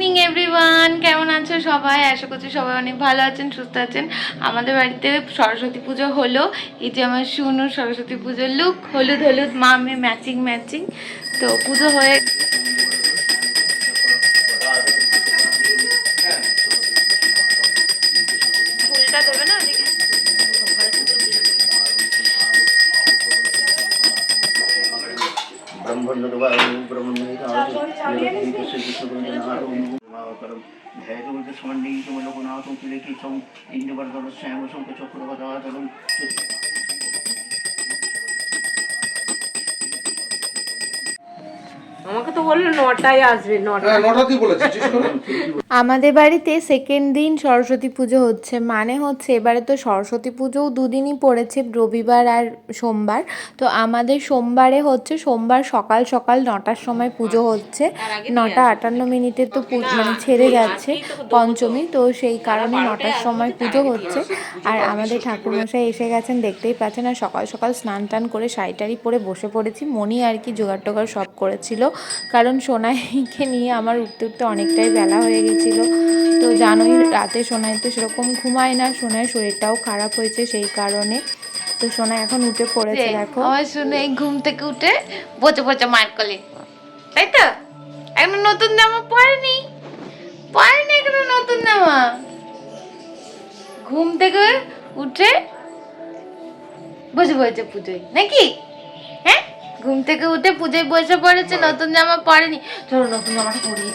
Morning everyone কেমন আছো সবাই? আশা করছি সবাই অনেক ভালো আছেন, সুস্থ আছেন। আমাদের বাড়িতে সরস্বতী পুজো হলো। এই যে আমার শুনু সরস্বতী পুজোর লুক হলুদ হলুদ, মা মেয়ে ম্যাচিং ম্যাচিং তো পুজো হয়ে আমাকে তো বলল নটায় আসবে নটা। হ্যাঁ নটাতেই বলেছি আমাদের বাড়িতে সেকেন্ড দিন সরস্বতী পুজো হচ্ছে। মানে হচ্ছে এবারে তো সরস্বতী পুজোও দুদিনই পড়েছে রবিবার আর সোমবার। তো আমাদের সোমবারে হচ্ছে সোমবার সকাল সকাল নটার সময় পুজো হচ্ছে। নটা আটান্ন মিনিটে তো মানে ছেড়ে যাচ্ছে পঞ্চমী। তো সেই কারণে নটার সময় পুজো হচ্ছে। আর আমাদের ঠাকুরমশাই এসে গেছেন দেখতেই পাচ্ছেন। আর সকাল সকাল স্নান টান করে শাড়ি পরে বসে পড়েছি। মনি আর কি জোগাড় টোগাড় সব করেছিল। কারণ সোনাইকে নিয়ে আমার উঠতে উঠতে অনেকটাই বেলা হয়ে গেছিল তো জানোই রাতে সোনাই তো সেরকম ঘুমায় না সোনার শরীরটাও খারাপ হয়েছে সেই কারণে। তো সোনা এখন উঠে পড়েছে দেখো। আমার সোনাই ঘুম থেকে উঠে বচে বচে মার কলে। তাই তো? এখন নতুন জামা পরেনি? পরেনি এখনও নতুন জামা? ঘুম থেকে উঠে বসে পড়েছে পুজোয় নাকি? হ্যাঁ? ঘুম থেকে উঠে পুজোয় বসে পড়েছে নতুন জামা পরেনি। চলো নতুন জামাটা পরিয়ে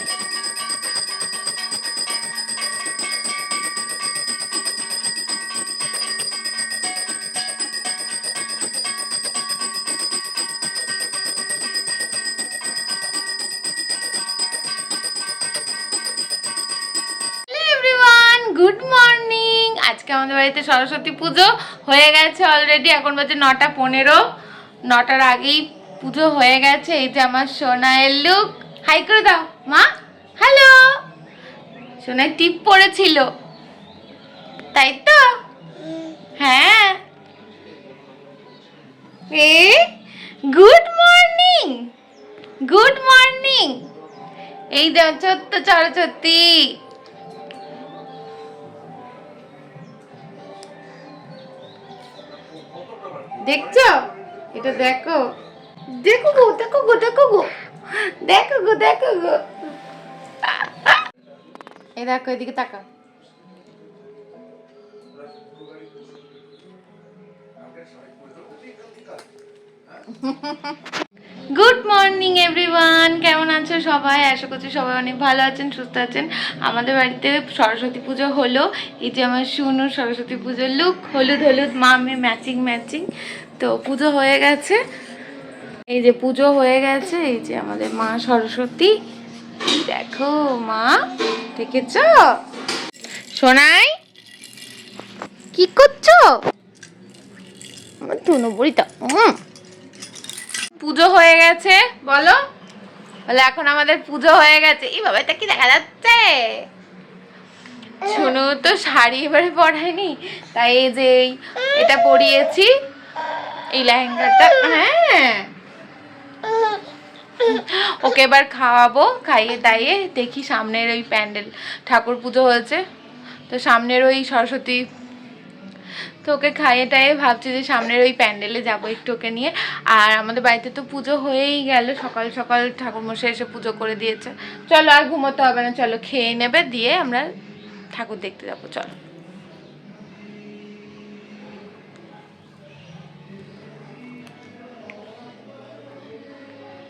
গুড মর্নিং। আজকে আমাদের বাড়িতে সরস্বতী পুজো হয়ে গেছে অলরেডি এখন বাজে নটা পনেরো। নটার আগেই পুজো হয়ে গেছে। এই যে আমার সোনায়ের লুক হাই করে দাও। মা হ্যালো সোনায় টিপ পড়েছিল তাই তো? হ্যাঁ। এ, গুড মর্নিং। Good morning. এই দেখ ছোট্ট সরস্বতী দেখছ? এটা দেখো। দেখো গো দেখো গো দেখো গো। দেখো গো দেখো গো। এই দেখো, এদিকে তাকা গুড মর্নিং এভরিওয়ান কেমন আছো সবাই? আশা করছি সবাই অনেক ভালো আছেন, সুস্থ আছেন। আমাদের বাড়িতে সরস্বতী পুজো হলো। এই যে আমার শুনু সরস্বতী পুজোর লুক হলুদ হলুদ মা মেয়ে ম্যাচিং ম্যাচিং তো পুজো হয়ে গেছে। এই যে পুজো হয়ে গেছে। এই যে আমাদের মা সরস্বতী। দেখো, মা, দেখেছ? সোনাই, কি করছ? আমার বড়িটা হুম পুজো হয়ে গেছে, বলো? বলে, এখন আমাদের পুজো হয়ে গেছে। এই বাবা এটা কি দেখা যাচ্ছে? শোনো তো, শাড়ি এবারে পরায়নি তাই এই যে এটা পরিয়েছি। এই লেহেঙ্গাটা হ্যাঁ। ওকে এবার খাওয়াবো, খাইয়ে দাইয়ে দেখি সামনের ওই প্যান্ডেল, ঠাকুর পুজো হয়েছে। তো সামনের ওই সরস্বতী তো ওকে খাইয়ে টাইয়ে ভাবছি যে সামনের ওই প্যান্ডেলে যাব একটু ওকে নিয়ে। আর আমাদের বাড়িতে তো পুজো হয়েই গেল, সকাল সকাল ঠাকুরমশাই এসে পুজো করে দিয়েছে। চলো আর ঘুমোতে হবে না, চলো খেয়ে নেবে, দিয়ে আমরা ঠাকুর দেখতে যাব, চলো।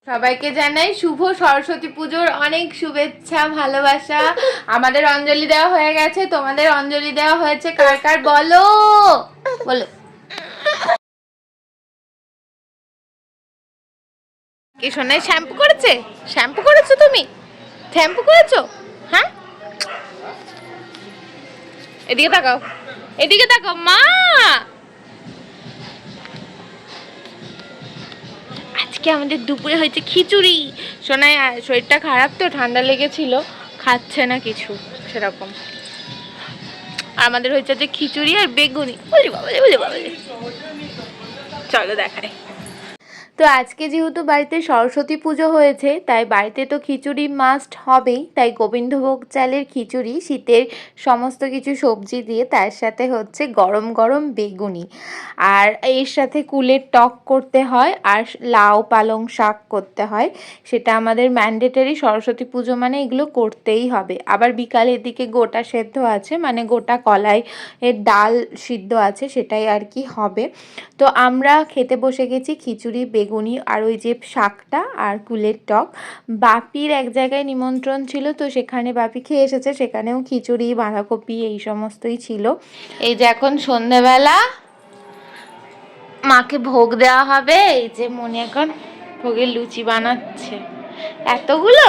সবাইকে জানাই শুভ সরস্বতী পুজোর অনেক শুভেচ্ছা, ভালোবাসা। আমাদের অঞ্জলি দেওয়া হয়ে গেছে। তোমাদের অঞ্জলি দেওয়া হয়েছে কার কার? বলো! বলো। কি সোনাই শ্যাম্পু করেছে? শ্যাম্পু করেছ তুমি? শ্যাম্পু করেছ? হ্যাঁ? এদিকে তাকাও। এদিকে তাকাও। মা! আজকে আমাদের দুপুরে হয়েছে খিচুড়ি। সোনায় শরীরটা খারাপ তো, ঠান্ডা লেগেছিল। খাচ্ছে না কিছু, সেরকম। আর আমাদের হয়েছে যে খিচুড়ি আর বেগুনি। বলি বাবা বলি বাবা চলো দেখাই। তো আজকে যেহেতু বাড়িতে সরস্বতী পুজো হয়েছে, তাই বাড়িতে তো খিচুড়ি মাস্ট হবেই। তাই গোবিন্দভোগ চালের খিচুড়ি, শীতের সমস্ত কিছু সবজি দিয়ে তার সাথে হচ্ছে গরম গরম বেগুনি। আর এর সাথে কুলের টক করতে হয়, আর লাউ পালং শাক করতে হয়। সেটা আমাদের ম্যান্ডেটারি সরস্বতী পুজো মানে এগুলো করতেই হবে। আবার বিকালের দিকে গোটা সেদ্ধ আছে মানে গোটা কলাই এর ডাল সিদ্ধ আছে, সেটাই আর কি হবে। তো আমরা খেতে বসে গেছি খিচুড়ি, বেগুনি আর ওই যে শাকটা আর কুলের টক। বাপির এক জায়গায় নিমন্ত্রণ ছিল, তো সেখানে বাপি খেয়ে এসেছে, সেখানেও খিচুড়ি, বাঁধাকপি এই সমস্তই ছিল। এই যে এখন সন্ধেবেলা মাকে ভোগ দেওয়া হবে, এই যে মনে এখন ভোগের লুচি বানাচ্ছে। এতগুলো?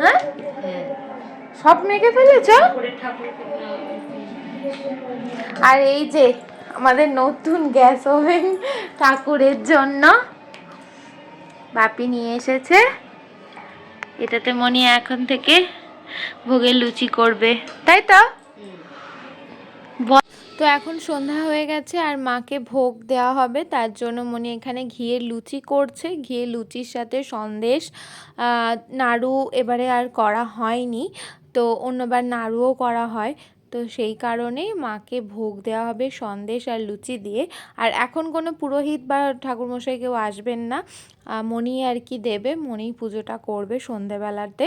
হ্যাঁ? সব মেখে ফেলেছ? আর এই যে আমাদের নতুন গ্যাস ওভেন ঠাকুরের জন্য। বাপি নিয়ে এসেছে। এটাতে মনি এখন থেকে ভোগের লুচি করবে। তাই তো? তো এখন সন্ধ্যা হয়ে গেছে আর মাকে ভোগ দেওয়া হবে, তার জন্য মনি এখানে ঘিয়ের লুচি করছে। ঘিয়ের লুচির সাথে সন্দেশ নাড়ু এবারে আর করা হয়নি। তো অন্যবার নাড়ুও করা হয়। তো সেই কারণেই মাকে ভোগ দেওয়া হবে, সন্দেশ আর লুচি দিয়ে। আর এখন কোনো পুরোহিত বা ঠাকুরমশাই কেউ আসবেন না। মণি আর কি দেবে? মনি পুজোটা করবে সন্ধেবেলাতে।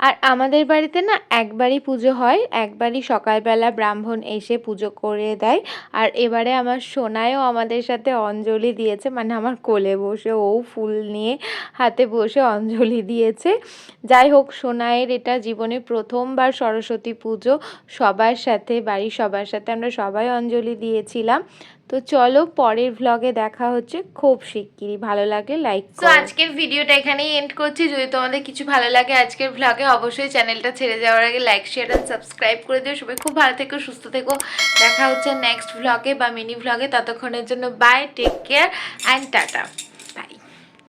আর আমাদের বাড়িতে না একবারই পুজো হয়, একবারই সকালবেলা ব্রাহ্মণ এসে পুজো করে দেয়। আর এবারে আমার সোনায়ও আমাদের সাথে অঞ্জলি দিয়েছে মানে আমার কোলে বসে, ও ফুল নিয়ে হাতে বসে অঞ্জলি দিয়েছে। যাই হোক সোনায়ের এটা জীবনে প্রথমবার সরস্বতী পুজো, সবার সাথে, বাড়ির সবার সাথে আমরা সবাই অঞ্জলি দিয়েছিলাম। তো চলো পরের ভ্লগে দেখা হচ্ছে খুব শিগগিরই। ভালো লাগে লাইক তো আজকের ভিডিওটা এখানেই এন্ড করছি। যদি তোমাদের কিছু ভালো লাগে আজকের ভ্লগে অবশ্যই চ্যানেলটা ছেড়ে যাওয়ার আগে লাইক শেয়ার আর সাবস্ক্রাইব করে দিও। সবাই খুব ভালো থেকো সুস্থ থেকো। দেখা হচ্ছে নেক্সট ভ্লগে বা মিনি ভ্লগে ততক্ষণের জন্য bye take care and tata.